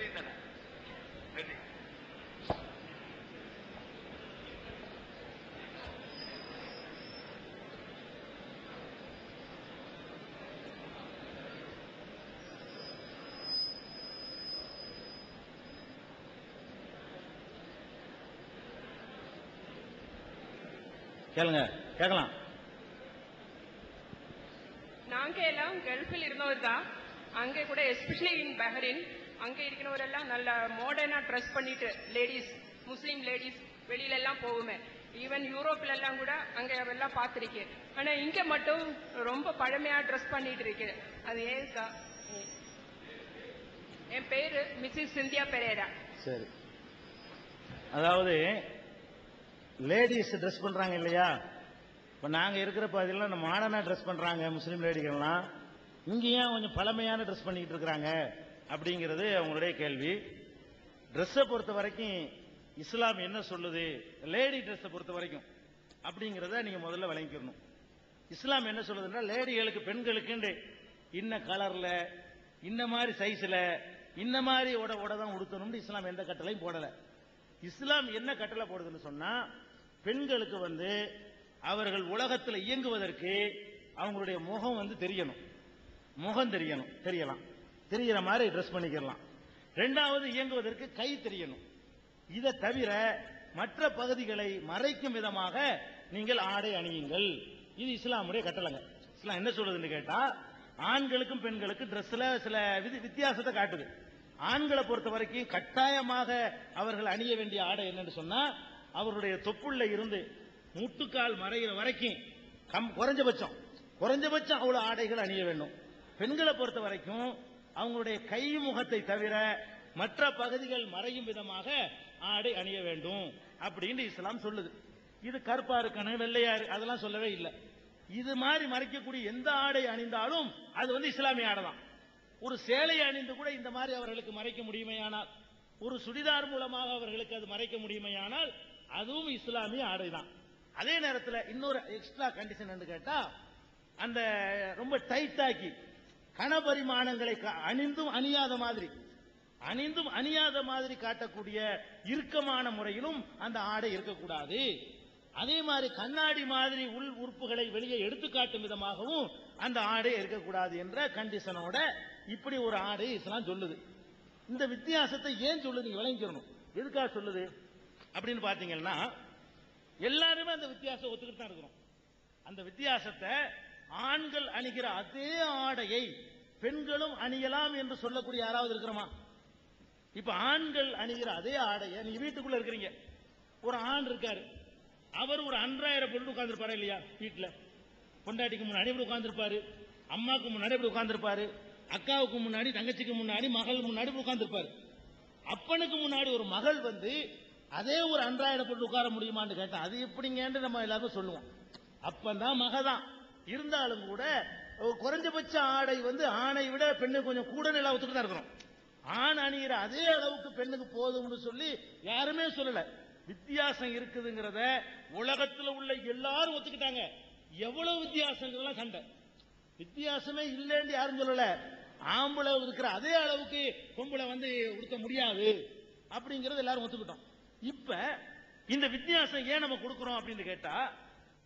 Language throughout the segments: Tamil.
நன்றி தானே கேளுங்க கேட்கலாம். நாங்க எல்லாம் கல்ஃபில் இருந்தவர் தான் அங்கே கூட எஸ்பெஷலி இன் பஹரின் அங்கே இருக்கிறவரெல்லாம் நல்ல மாடர்னா ட்ரெஸ் பண்ணிட்டு லேடிஸ் முஸ்லீம் லேடிஸ் வெளியில எல்லாம் போகுமே. ஈவன் யூரோப்ல எல்லாம் கூட அங்க எல்லாம் பார்த்துருக்கேன். ஆனா இங்க மட்டும் ரொம்ப பழமையா ட்ரெஸ் பண்ணிட்டு இருக்கேன் அது ஏதுக்கா என் பேரு மிஸ்ஸஸ் சிந்தியா பெரேரா. சரி. அதாவது லேடிஸ் ட்ரெஸ் பண்றாங்க இல்லையா? இப்ப நாங்க இருக்கிற பகுதியில் நம்ம மாடர்னா ட்ரெஸ் பண்றாங்க முஸ்லீம் லேடிகள்லாம் இங்கே ஏன் கொஞ்சம் பழமையான ட்ரெஸ் பண்ணிக்கிட்டு இருக்கிறாங்க. அப்படிங்கிறது அவங்களுடைய கேள்வி. ட்ரெஸ்ஸை பொறுத்த வரைக்கும் இஸ்லாம் என்ன சொல்லுது? லேடி ட்ரெஸ்ஸை பொறுத்த வரைக்கும் அப்படிங்கிறத நீங்க முதல்ல விளங்கிக்கணும். இஸ்லாம் என்ன சொல்லுதுன்னா லேடிகளுக்கு பெண்களுக்கு இன்ன கலர்ல இந்த மாதிரி சைஸ்ல இந்த மாதிரி உட உட தான் உடுத்தணும்னு இஸ்லாம் எந்த கட்டளையும் போடல. இஸ்லாம் என்ன கட்டளை போடுதுன்னு சொன்னா பெண்களுக்கு வந்து அவர்கள் உலகத்தில் இயங்குவதற்கு அவங்களுடைய முகம் வந்து தெரியணும். முகம் தெரியணும் தெரியலாம். தெரிகிற மாதிரி ட்ரெஸ் பண்ணிக்கலாம் ரெண்டாவது இயங்குவதற்கு கை தெரியணும். இதை தவிர மற்ற பகுதிகளை மறைக்கும் விதமாக நீங்கள் ஆடை அணியுங்கள். இது இஸ்லாமுடைய கட்டளைங்க. இஸ்லாம் என்ன சொல்றதுன்னு கேட்டா ஆண்களுக்கும் பெண்களுக்கும் ட்ரெஸ்ல சில விதி- வித்தியாசத்தை காட்டுது. ஆண்களை பொறுத்த வரைக்கும் கட்டாயமாக அவர்கள் அணிய வேண்டிய ஆடை என்னன்னு சொன்னா அவருடைய தொப்புள்ள இருந்து முட்டுக்கால் மறைகிற வரைக்கும் கம் குறைஞ்சபட்சம். குறைஞ்சபட்சம் அவ்வளவு ஆடைகள் அணிய வேண்டும். பெண்களை பொறுத்த வரைக்கும் அவங்களுடைய கை முகத்தை தவிர மற்ற பகுதிகள் மறையும் விதமாக ஆடை அணிய வேண்டும் அப்படின்னு இஸ்லாம் சொல்லுது. இது கருப்பா இருக்கணும் வெள்ளையா அதெல்லாம் சொல்லவே இல்லை. இது மாதிரி மறைக்கக்கூடிய எந்த ஆடை அணிந்தாலும் அது வந்து இஸ்லாமிய ஆடை தான் ஒரு சேலை அணிந்து கூட இந்த மாதிரி அவர்களுக்கு மறைக்க முடியுமையானால் ஒரு சுடிதார் மூலமாக அவர்களுக்கு அது மறைக்க முடியுமையானால் அதுவும் இஸ்லாமிய ஆடை தான் அதே நேரத்தில் இன்னொரு எக்ஸ்ட்ரா கண்டிஷன் என்று கேட்டா அந்த ரொம்ப டைட்டாக்கி கனபரிமாணங்களை அணிந்தும் அணியாத மாதிரி அணிந்தும் அணியாத மாதிரி காட்டக்கூடிய இறுக்கமான முறையிலும் அந்த ஆடை இருக்கக்கூடாது. அதே மாதிரி கண்ணாடி மாதிரி உள் உறுப்புகளை வெளியே எடுத்து காட்டும் விதமாகவும் அந்த ஆடை இருக்கக்கூடாது என்ற கண்டிஷனோட இப்படி ஒரு ஆடை இஸ்லாம் சொல்லுது. இந்த வித்தியாசத்தை ஏன் சொல்லுது? நீங்க விளங்கிக்கணும். எதுக்காக சொல்லுது? அப்படின்னு பாத்தீங்கன்னா எல்லாருமே அந்த வித்தியாசம் ஒத்துக்கிட்டு தான் இருக்கிறோம். அந்த வித்தியாசத்தை ஆண்கள் அணிகிற அதே ஆடையை பெண்களும் அணியலாம் என்று சொல்லக்கூடிய யாராவது இருக்கிறோமா? இப்ப ஆண்கள் அணிகிற அதே ஆடையை நீங்க வீட்டுக்குள்ள இருக்கிறீங்க. ஒரு ஆண் இருக்காரு. அவர் ஒரு அன்றாயிரம் பொருள் உட்கார்ந்துருப்பாரு இல்லையா? வீட்டுல. பொண்டாட்டிக்கு முன்னாடி இப்படி உட்கார்ந்துருப்பாரு. அம்மாவுக்கு முன்னாடி இப்படி உட்கார்ந்துருப்பாரு. அக்காவுக்கு முன்னாடி தங்கச்சிக்கு முன்னாடி மகள் முன்னாடி உட்கார்ந்துருப்பாரு. அப்பனுக்கு முன்னாடி ஒரு மகள் வந்து அதே ஒரு அன்றாயிரம் பொருள் உட்கார முடியுமான்னு கேட்டா அது எப்படிங்கன்னு நம்ம எல்லாருக்கும் சொல்லுவோம். அப்பந்தான் மகதான். இருந்தாலும் கூட குறைஞ்சபட்ச ஆடை வந்து ஆணை விட பெண்ணுக்கு கொஞ்சம் கூட நிலா ஒத்துட்டு தான் இருக்கிறோம் ஆண் அணிகிற அதே அளவுக்கு பெண்ணுக்கு போதும்னு சொல்லி யாருமே சொல்லல. வித்தியாசம் இருக்குதுங்கிறத உலகத்துல உள்ள எல்லாரும் ஒத்துக்கிட்டாங்க. எவ்வளவு வித்தியாசங்கள்லாம் சண்டை. வித்தியாசமே இல்லைன்னு யாரும் சொல்லல. ஆம்பளை இருக்கிற அதே அளவுக்கு பொம்பளை வந்து உடுத்த முடியாது அப்படிங்கறது எல்லாரும் ஒத்துக்கிட்டோம். இப்ப இந்த வித்தியாசம் ஏன் நம்ம கொடுக்கிறோம் அப்படின்னு கேட்டா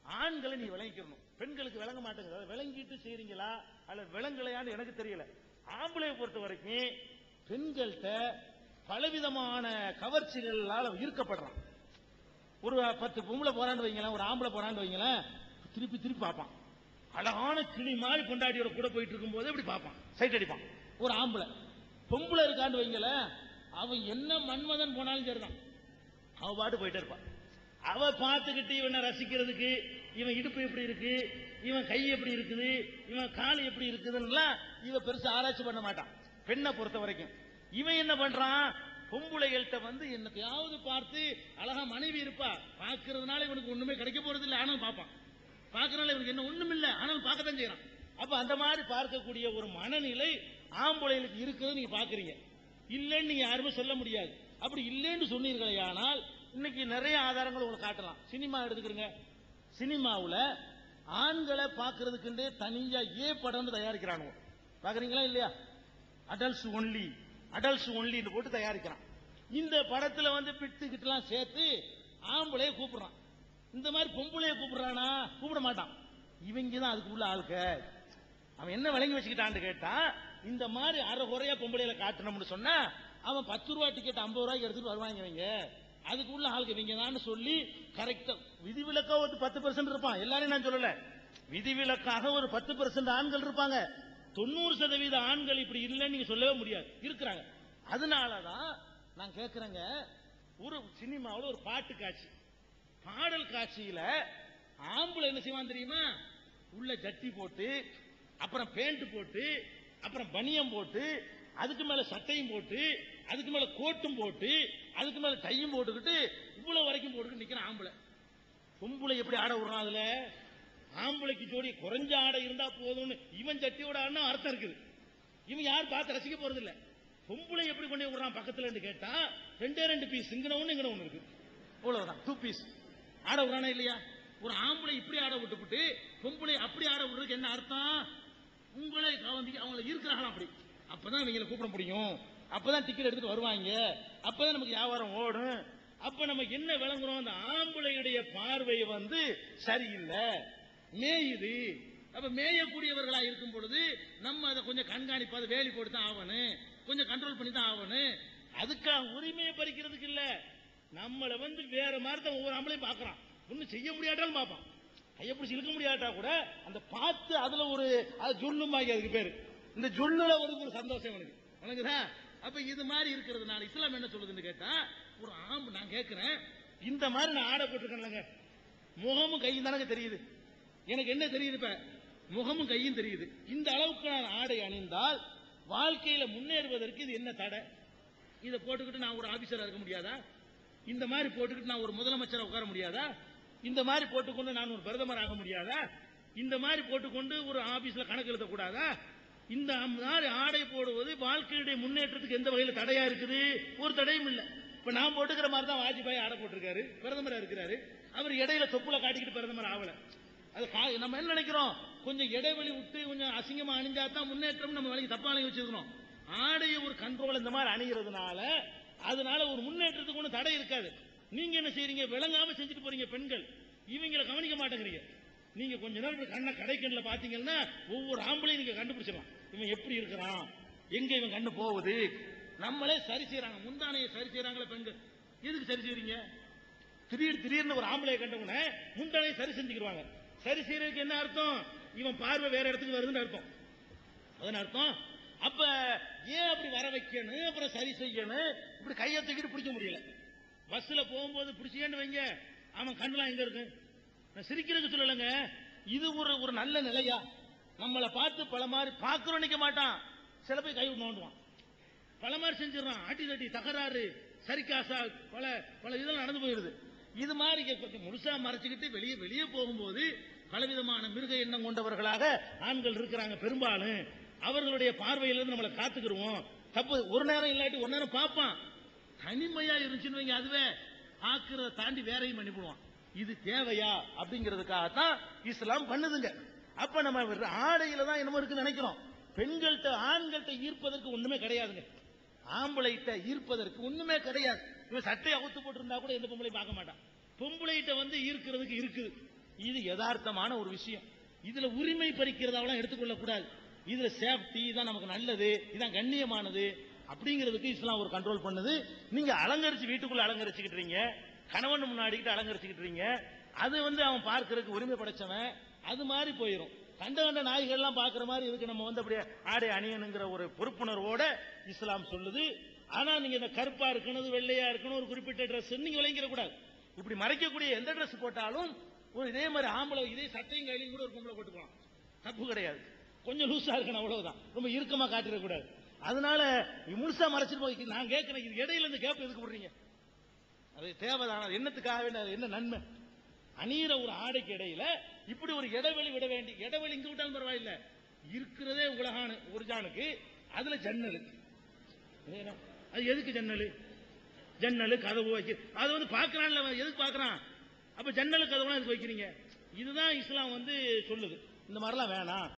ஆண்களை நீ விளங்கிக்கணும். பெண்களுக்கு விளங்க மாட்டேங்குது. அதை விளங்கிட்டு செய்றீங்களா? அல்ல விளங்கலையான்னு எனக்கு தெரியல. ஆம்பளை பொறுத்த வரைக்கும் பெண்கள்கிட்ட பலவிதமான கவர்ச்சிகளால் ஈர்க்கப்படுறான். ஒரு பத்து பொம்பளை போறான்னு வைங்களேன் ஒரு ஆம்பளை போறான்னு வைங்களேன் திருப்பி திருப்பி பார்ப்பான். அழகான கிளி மாதிரி கொண்டாடியோட கூட போயிட்டு இருக்கும்போது இப்படி பார்ப்பான். சைட் அடிப்பான். ஒரு ஆம்பளை. பொம்பளை இருக்கான்னு வைங்களேன் அவன் என்ன மன்மதன் போனாலும் சரிதான். அவ பாட்டு போயிட்டே இருப்பான். அவ பார்த்துக்கிட்டு இவனை ரசிக்கிறதுக்கு இவன் இடுப்பு எப்படி இருக்கு இவன் கை எப்படி இருக்குது இவன் கால் எப்படி இருக்குதுன்னுலாம் இவ பெருசு ஆராய்ச்சி பண்ண மாட்டான். பெண்ணை பொறுத்த வரைக்கும். இவன் என்ன பண்றான்? பொம்புளைகள்கிட்ட வந்து என்னத்தையாவது பார்த்து அழகா மனைவி இருப்பா. பார்க்கறதுனால இவனுக்கு ஒண்ணுமே கிடைக்க போறது இல்லை ஆனால் பார்ப்பான். பாக்குறதுனால இவனுக்கு என்ன ஒண்ணும் இல்லை ஆனாலும் பார்க்கத்தான் செய்யறான். அப்ப அந்த மாதிரி பார்க்கக்கூடிய ஒரு மனநிலை ஆம்பளைகளுக்கு இருக்கிறது நீங்க பாக்குறீங்க இல்லைன்னு நீங்க யாருமே சொல்ல முடியாது. அப்படி இல்லைன்னு சொன்னீர்களே ஆனால் இன்னைக்கு நிறைய ஆதாரங்கள் உங்களுக்கு காட்டலாம். சினிமா எடுத்துக்கிறீங்க. சினிமாவில் ஆண்களை பார்க்கறதுக்குண்டே தனியா ஏ படம் தயாரிக்கிறானுங்க. பாக்குறீங்களா இல்லையா? அடல்ஸ் ஒன்லி அடல்ஸ் ஒன்லின்னு போட்டு தயாரிக்கிறான். இந்த படத்துல வந்து பிட்டு சேர்த்து ஆம்பளைய கூப்பிடுறான். இந்த மாதிரி பொம்பளைய கூப்பிடுறானா? கூப்பிட மாட்டான். இவங்க தான் அதுக்கு உள்ள ஆளுக்க அவன் என்ன விளங்கி வச்சுக்கிட்டான்னு கேட்டா இந்த மாதிரி அரை குறையா பொம்பளையில காட்டணும்னு சொன்னா அவன் பத்து ரூபா டிக்கெட் ஐம்பது ரூபாய்க்கு எடுத்துட்டு வருவாங்க இவங்க. அதுக்கு உள்ள ஆளுக்கு நீங்க தான் சொல்லி கரெக்டா விதிவிலக்கா ஒரு பத்து பெர்சன்ட் இருப்பான். எல்லாரையும் நான் சொல்லல. விதிவிலக்காக ஒரு பத்து பெர்சன்ட் ஆண்கள் இருப்பாங்க. தொண்ணூறு சதவீத ஆண்கள் இப்படி இல்லைன்னு நீங்க சொல்லவே முடியாது. இருக்கிறாங்க. அதனாலதான் நான் கேட்கிறேங்க ஒரு சினிமாவில் ஒரு பாட்டு காட்சி. பாடல் காட்சியில ஆம்பளை என்ன செய்வான் தெரியுமா? உள்ள ஜட்டி போட்டு அப்புறம் பேண்ட் போட்டு அப்புறம் பனியம் போட்டு அதுக்கு மேல சட்டையும் போட்டு அதுக்கு மேல கோட்டும் போட்டு அதுக்கு மேல டையும் போட்டுக்கிட்டு இவ்வளவு வரைக்கும் போட்டுக்கிட்டு நிக்கிறான் ஆம்பளை. பொம்பளை எப்படி ஆட விடுறான் அதுல? ஆம்பளைக்கு ஜோடி குறைஞ்ச ஆடை இருந்தா போதும்னு இவன் சட்டியோட ஆடினா அர்த்தம் இருக்குது. இவன் யார் பார்த்து ரசிக்க போறது இல்ல. பொம்பளை எப்படி பண்ணி விடுறான் பக்கத்துல கேட்டா ரெண்டே ரெண்டு பீஸ் இங்கன ஒண்ணு இங்கன ஒண்ணு இருக்கு. அவ்வளவுதான் டூ பீஸ் ஆட விடுறானா இல்லையா? ஒரு ஆம்பளை இப்படி ஆட விட்டுப்புட்டு பொம்பளை அப்படி ஆட விடுறதுக்கு என்ன அர்த்தம்? உங்களை கவனிக்க அவங்கள இருக்கிறாங்களா அப்படி. அப்பதான் இவங்களை கூப்பிட முடியும். அப்பதான் டிக்கெட் எடுத்துட்டு வருவாங்க. அப்பதான் நமக்கு வியாபாரம் ஓடும். அப்ப நமக்கு என்ன விளங்குறோம்? அந்த ஆம்பளையுடைய பார்வை வந்து சரியில்லை. மேயுது. அப்ப மேயக்கூடியவர்களா இருக்கும் பொழுது நம்ம அதை கொஞ்சம் கண்காணிப்பாது வேலி போட்டு தான் ஆகணும். கொஞ்சம் கண்ட்ரோல் பண்ணி தான் ஆகணும். அதுக்காக உரிமையை பறிக்கிறதுக்கு இல்ல. நம்மளை வந்து வேற மாதிரி தான் ஒவ்வொரு ஆம்பளையும் பாக்குறான் ஒன்னும் செய்ய முடியாட்டாலும் பார்ப்பான். கையை பிடிச்சி இழுக்க முடியாட்டா கூட அந்த பார்த்து அதுல ஒரு அது ஜொல்லுமாகி அதுக்கு பேரு. இந்த ஜொல்லுல ஒரு ஒரு சந்தோஷம் எனக்கு வணங்குதா? அப்ப இது மாதிரி இருக்கிறதுனால இஸ்லாம் என்ன சொல்லுதுன்னு கேட்டா ஒரு ஆம்பு நான் கேட்கிறேன் இந்த மாதிரி நான் ஆடை போட்டிருக்கேன்லங்க. முகமும் கையும் தானங்க தெரியுது. எனக்கு என்ன தெரியுது இப்ப? முகமும் கையும் தெரியுது. இந்த அளவுக்கு நான் ஆடை அணிந்தால் வாழ்க்கையில முன்னேறுவதற்கு இது என்ன தடை? இதை போட்டுக்கிட்டு நான் ஒரு ஆபீசரா இருக்க முடியாதா? இந்த மாதிரி போட்டுக்கிட்டு நான் ஒரு முதலமைச்சரா உட்கார முடியாதா? இந்த மாதிரி போட்டுக்கொண்டு நான் ஒரு பிரதமர் ஆக முடியாதா? இந்த மாதிரி போட்டுக்கொண்டு ஒரு ஆபீஸ்ல கணக்கு எழுத கூடாதா இந்த மாதிரி ஆடை போடுவது வாழ்க்கையுடைய முன்னேற்றத்துக்கு எந்த வகையில் தடையா இருக்குது? ஒரு தடையும் இல்லை. இப்ப நான் போட்டுக்கிற மாதிரி தான் வாஜ்பாய் ஆடை போட்டிருக்காரு பிரதமரா இருக்கிறாரு. அவர் இடையில தொப்புல காட்டிக்கிட்டு பிரதமர் ஆகல அது கா- நம்ம என்ன நினைக்கிறோம்? கொஞ்சம் இடைவெளி விட்டு கொஞ்சம் அசிங்கமா அணிஞ்சா தான் முன்னேற்றம் நம்ம வேலைக்கு தப்பா அணிய வச்சிருக்கிறோம் ஆடையை ஒரு கண்ட்ரோல் இந்த மாதிரி அணிகிறதுனால அதனால ஒரு முன்னேற்றத்துக்கு ஒன்றும் தடை இருக்காது. நீங்க என்ன செய்றீங்க? விளங்காம செஞ்சுட்டு போறீங்க பெண்கள். இவங்களை கவனிக்க மாட்டேங்கிறீங்க. நீங்க கொஞ்ச நேரம் கண்ணை கடைக்கண்ல பாத்தீங்கன்னா ஒவ்வொரு ஆம்பளையும் நீங்க கண்டுபிடிச்சிடலாம். இவன் எப்படி இருக்கிறான்? எங்க இவன் கண்ணு போகுது? நம்மளே சரி செய்யறாங்க முந்தானையை சரி செய்யறாங்களே பெண்கள். எதுக்கு சரி செய்றீங்க? திடீர் திடீர்னு ஒரு ஆம்பளையை கண்டவன முந்தானையை சரி செஞ்சுக்கிடுவாங்க சரி செய்யறதுக்கு என்ன அர்த்தம்? இவன் பார்வை வேற இடத்துக்கு வருதுன்னு அர்த்தம். அதன் அர்த்தம்? அப்ப ஏன் அப்படி வர வைக்கணும்? அப்புறம் சரி செய்யணும்? இப்படி கையை தூக்கிட்டு பிடிக்க முடியல. பஸ்ல போகும்போது பிடிச்சிக்கன்னு வைங்க. அவன் கண்ணெல்லாம் எங்க இருக்கு? நான் சிரிக்கிறதுக்கு சொல்லலைங்க. இது ஒரு ஒரு நல்ல நிலையா? நம்மளை பார்த்து பல மாதிரி பார்க்கிறோம் நினைக்க மாட்டான். சில போய் கை நோண்டுவான். பல மாதிரி செஞ்சிடறான். அடி தட்டி தகராறு சரிக்காசா பல பல இதெல்லாம் நடந்து போயிடுது. இது மாதிரி கொஞ்சம் முழுசா மறைச்சுக்கிட்டு வெளியே வெளியே போகும்போது பலவிதமான மிருக எண்ணம் கொண்டவர்களாக ஆண்கள் இருக்கிறாங்க பெரும்பாலும். அவர்களுடைய பார்வையிலிருந்து நம்மளை காத்துக்கிடுவோம் தப்பு ஒரு நேரம் இல்லாட்டி ஒரு நேரம் பார்ப்பான். தனிமையா இருந்துச்சுன்னு வைங்க அதுவே. ஆக்குறத தாண்டி வேறையும் பண்ணிவிடுவான். இது தேவையா அப்படிங்கிறதுக்காகத்தான் இஸ்லாம் பண்ணுதுங்க. அப்ப நம்ம ஆடையில தான் என்னமோ இருக்குன்னு நினைக்கிறோம். பெண்கள்கிட்ட ஆண்கள்கிட்ட ஈர்ப்பதற்கு ஒண்ணுமே கிடையாதுங்க. ஆம்பளைகிட்ட ஈர்ப்பதற்கு ஒண்ணுமே கிடையாது. இவன் சட்டையை அவுத்து போட்டிருந்தா கூட எந்த பொம்பளையும் பார்க்க மாட்டான். பொம்பளைகிட்ட வந்து ஈர்க்கிறதுக்கு இருக்குது இது யதார்த்தமான ஒரு விஷயம். இதுல உரிமை பறிக்கிறதாவெல்லாம் எடுத்துக்கொள்ள கூடாது. இதுல சேஃப்டி இதான் நமக்கு நல்லது. இதான் கண்ணியமானது. அப்படிங்கிறதுக்கு இஸ்லாம் ஒரு கண்ட்ரோல் பண்ணுது. நீங்க அலங்கரிச்சு வீட்டுக்குள்ள அலங்கரிச்சுக்கிட்டு கணவன் முன்னாடிக்கிட்டு அலங்கரிச்சுக்கிட்டீங்க அது வந்து அவன் பார்க்கறதுக்கு உரிமை படைச்சவன். அது மாதிரி போயிடும் கண்ட கண்ட நாய்கள்லாம் பார்க்குற மாதிரி இதுக்கு நம்ம வந்து அப்படியே ஆடை அணியணுங்கிற ஒரு பொறுப்புணர்வோட இஸ்லாம் சொல்லுது. ஆனா நீங்க இந்த கருப்பா இருக்கணும் வெள்ளையா இருக்கணும் ஒரு குறிப்பிட்ட ட்ரெஸ் நீங்க விளங்கிட கூடாது. இப்படி மறைக்கக்கூடிய எந்த ட்ரெஸ் போட்டாலும் ஒரு இதே மாதிரி ஆம்பளை இதே சட்டையும் கையிலையும் கூட ஒரு பொம்பளை போட்டுக்கலாம். தப்பு கிடையாது. கொஞ்சம் லூசா இருக்கணும் அவ்வளவுதான். ரொம்ப இறுக்கமா காட்டிடக்கூடாது. அதனால நீ முழுசா மறைச்சிட்டு போய் நான் கேட்கிறேன் இது இடையில இருந்து கேப் எதுக்கு விடுறீங்க? அது தேவைதான் அது என்னத்துக்காக வேண்டிய அது என்ன நன்மை? அணியிற ஒரு ஆடைக்கு இடையில இப்படி ஒரு இடைவெளி விட வேண்டி இடைவெளி இங்க விட்டாலும் பரவாயில்ல. இருக்கிறதே உலகானு ஒரு ஜானுக்கு அதுல ஜன்னல். அது எதுக்கு ஜன்னல்? ஜன்னல் கதவு வைக்க அது வந்து பார்க்கறான்ல எதுக்கு பாக்குறான் அப்ப ஜன்னல் கதவுலாம் எதுக்கு வைக்கிறீங்க? இதுதான் இஸ்லாம் வந்து சொல்லுது. இந்த மாதிரிலாம் வேணாம்.